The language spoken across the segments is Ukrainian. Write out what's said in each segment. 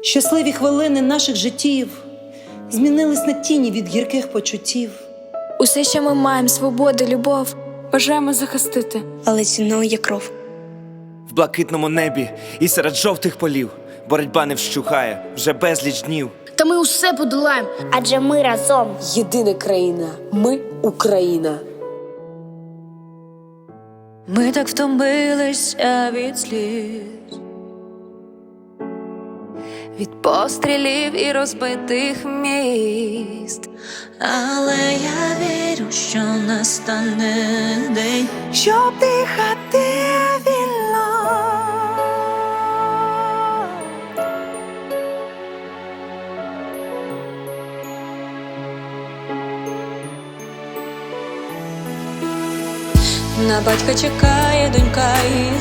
Щасливі хвилини наших життів змінились на тіні від гірких почуттів. Усе, що ми маємо, свободу, любов. Бажаємо захистити. але ціною є кров. В блакитному небі і серед жовтих полів боротьба не вщухає вже безліч днів. Та ми усе подолаємо. Адже ми разом. Єдина країна. Ми Україна. Ми так втомилися від сліз, від пострілів і розбитих міст. Але я вірю, що настане день, щоб дихати вільно. На батька чекає донька і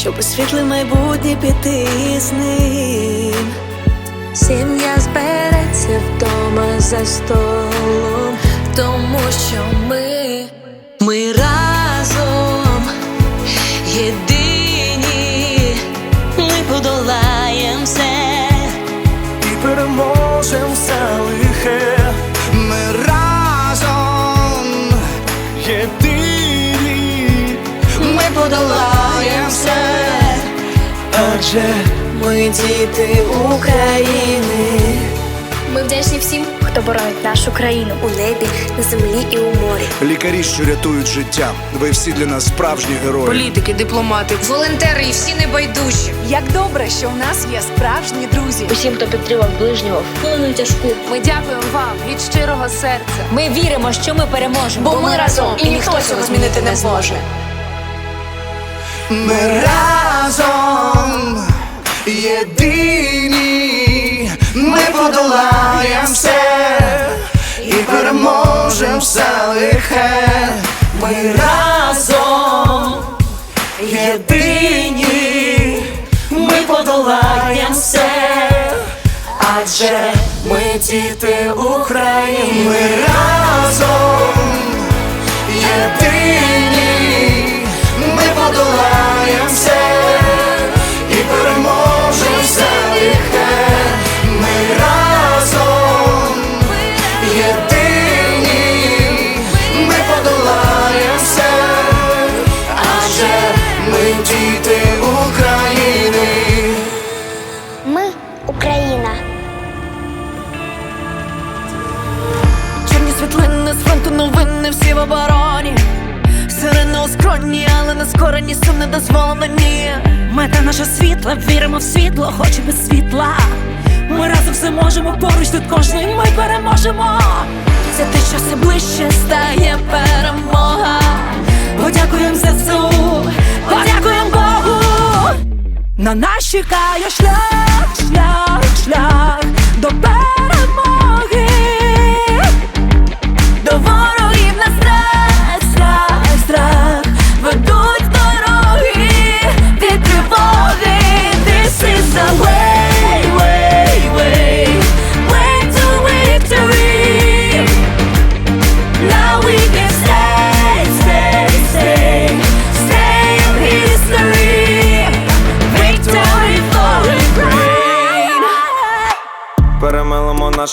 щоб у світле майбутнє піти з ним. Сім'я збереться вдома за столом, тому що ми, ми разом адже Ми діти України. Ми вдячні всім, хто боронить нашу країну у небі, на землі і у морі. Лікарі, що рятують життя. Ви всі для нас справжні герої. Політики, дипломати. Волонтери і всі небайдужі. Як добре, що в нас є справжні друзі. Усім, хто підтримав ближнього, хвилину тяжку. Ми дякуємо вам від щирого серця. Ми віримо, що ми переможемо. Бо ми разом, і ніхто цього змінити не зможе. Ми разом єдині, ми подолаєм все і переможем все лихе. Ми разом єдині, ми подолаєм все, адже ми діти України. Ми разом Україна. Чорні світлини з фронту новини всі в обороні. Сирени у скроні, але не скорені сум не дозволено ні. Мета наша світла, віримо в світло, хоч без світла. Ми разом все можемо, поруч тут кожний ми переможемо. Це те, що все ближче стає перемога. На нас чекає шлях, шлях, шлях до перемоги.